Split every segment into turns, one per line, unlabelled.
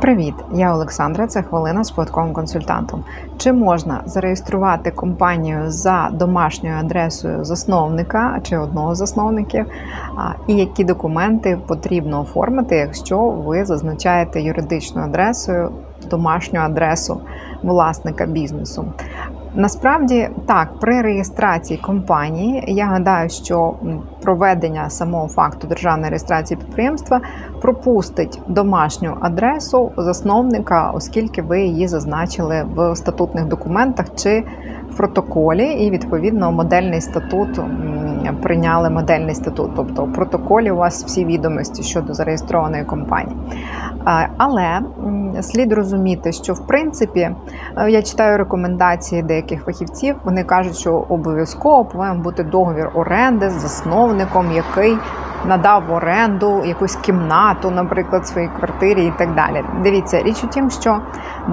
Привіт, я Олександра. Це хвилина з податковим консультантом. Чи можна зареєструвати компанію за домашньою адресою засновника чи одного з засновників? І які документи потрібно оформити, якщо ви зазначаєте юридичною адресою домашню адресу власника бізнесу? Насправді так, при реєстрації компанії я гадаю, що проведення самого факту державної реєстрації підприємства пропустить домашню адресу засновника, оскільки ви її зазначили в статутних документах чи в протоколі, і відповідно модельний статут прийняли модельний статут. Тобто в протоколі у вас всі відомості щодо зареєстрованої компанії. А, Але слід розуміти, що в принципі е, я читаю рекомендації деяких фахівців. Вони кажуть, що обов'язково повинен бути договір оренди з засновником, який надав в оренду якусь кімнату, наприклад, в своїй квартирі і так далі. Дивіться, річ у тім, що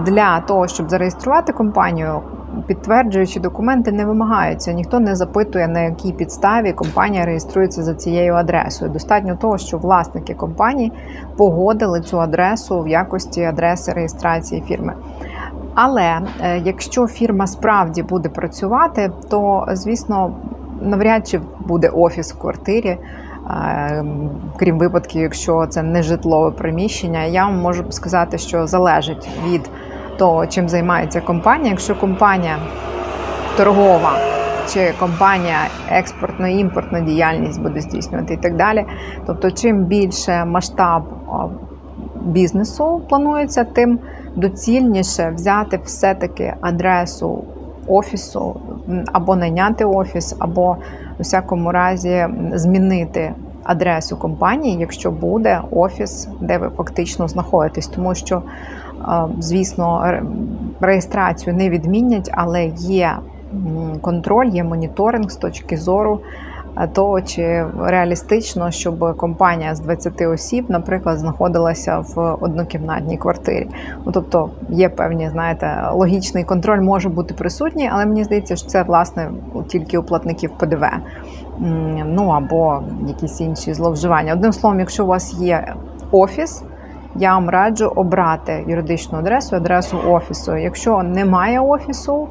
для того, щоб зареєструвати компанію. Підтверджуючі документи не вимагаються, ніхто не запитує, на якій підставі компанія реєструється за цією адресою. Достатньо того, що власники компанії погодили цю адресу в якості адреси реєстрації фірми. Але е, якщо фірма справді буде працювати, то звісно навряд чи буде офіс в квартирі. е, Крім випадків, якщо це не житлове приміщення, я вам можу сказати, що залежить від того, чим займається компанія. Якщо компанія торгова чи компанія експортно-імпортна діяльність буде здійснювати і так далі. Тобто, чим більше масштаб бізнесу планується, тим доцільніше взяти все-таки адресу офісу або найняти офіс, або у всякому разі змінити адресу компанії, якщо буде офіс, де ви фактично знаходитесь, тому що, звісно, реєстрацію не відмінять, але є контроль, є моніторинг з точки зору е, того, чи реалістично, щоб компанія з 20 осіб, наприклад, знаходилася в однокімнатній квартирі. Ну, тобто є певні, знаєте, логічний контроль може бути присутній, але мені здається, що це власне тільки у платників ПДВ. Ну або якісь інші зловживання. Одним словом, якщо у вас є офіс, я вам раджу обрати юридичну адресу, адресу офісу. Якщо немає офісу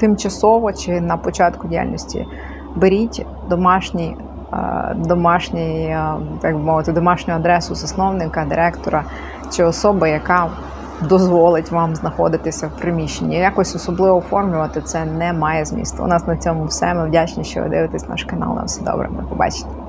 тимчасово чи на початку діяльності, беріть домашній, е, домашній, е, так мовити, домашню адресу засновника, директора чи особи, яка дозволить вам знаходитися в приміщенні. Якось особливо оформлювати це не має змісту. У нас на цьому все. Ми вдячні, що ви дивитесь наш канал. На все добре. Ми побачимо.